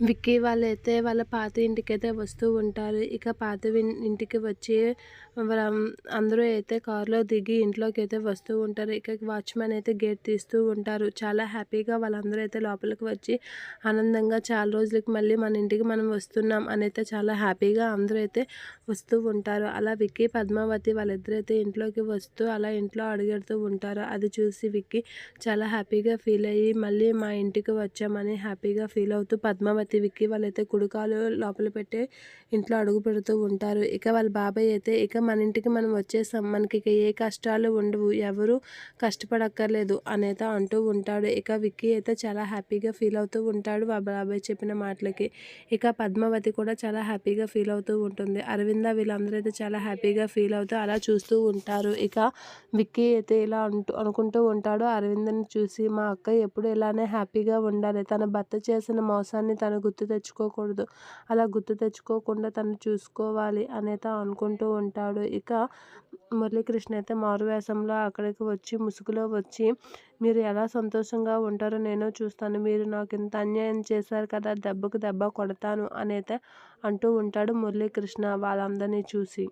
విక్కీ వాళ్ళైతే వాళ్ళ పాత ఇంటికైతే వస్తూ ఉంటారు. ఇక పాత ఇంటికి వచ్చి అందరూ అయితే కారులో దిగి ఇంట్లోకి అయితే వస్తూ ఉంటారు. ఇక వాచ్మెన్ అయితే గేట్ తీస్తూ ఉంటారు. చాలా హ్యాపీగా వాళ్ళందరూ అయితే లోపలికి వచ్చి ఆనందంగా చాలా రోజులకి మళ్ళీ మన ఇంటికి మనం వస్తున్నాం అని అయితే చాలా హ్యాపీగా అందరూ అయితే వస్తూ ఉంటారు. అలా విక్కీ పద్మావతి వాళ్ళిద్దరూ అయితే ఇంట్లోకి వస్తూ అలా ఇంట్లో అడుగెడుతూ ఉంటారు. అది చూసి విక్కీ చాలా హ్యాపీగా ఫీల్ అయ్యి మళ్ళీ మా ఇంటికి వచ్చామని హ్యాపీగా ఫీల్ అవుతూ పద్మావతి ప్రతి విక్కీ వాళ్ళైతే కుడుకాలు లోపల పెట్టి ఇంట్లో అడుగు పెడుతూ ఉంటారు. ఇక వాళ్ళ బాబాయ్ అయితే ఇక మన ఇంటికి మనం వచ్చేసాం మనకి ఇక ఏ కష్టాలు ఉండవు. ఎవరు కష్టపడక్కర్లేదు అనేది అంటూ ఉంటాడు. ఇక విక్కీ అయితే చాలా హ్యాపీగా ఫీల్ అవుతూ ఉంటాడు వాళ్ళ బాబాయ్ చెప్పిన మాటలకి. ఇక పద్మావతి కూడా చాలా హ్యాపీగా ఫీల్ అవుతూ ఉంటుంది. అరవింద వీళ్ళందరూ అయితే చాలా హ్యాపీగా ఫీల్ అవుతూ అలా చూస్తూ ఉంటారు. ఇక విక్కీ అయితే ఇలా అంటూ అనుకుంటూ ఉంటాడు. అరవిందని చూసి మా అక్క ఎప్పుడు ఇలానే హ్యాపీగా ఉండాలి. తన భర్త చేసిన మోసాన్ని తను గుర్తు తెచ్చుకోకూడదు. అలా గుర్తు తెచ్చుకోకుండా తను చూసుకోవాలి అనేత అనుకుంటూ ఉంటాడు. ఇక మురళీకృష్ణ అయితే మారువేషంలో అక్కడికి వచ్చి ముసుగులో వచ్చి మీరు ఎలా సంతోషంగా ఉంటారో నేను చూస్తాను. మీరు నాకు ఇంత అన్యాయం చేశారు కదా దెబ్బకు దెబ్బ కొడతాను అనేది అంటూ ఉంటాడు మురళీకృష్ణ వాళ్ళందరినీ చూసి.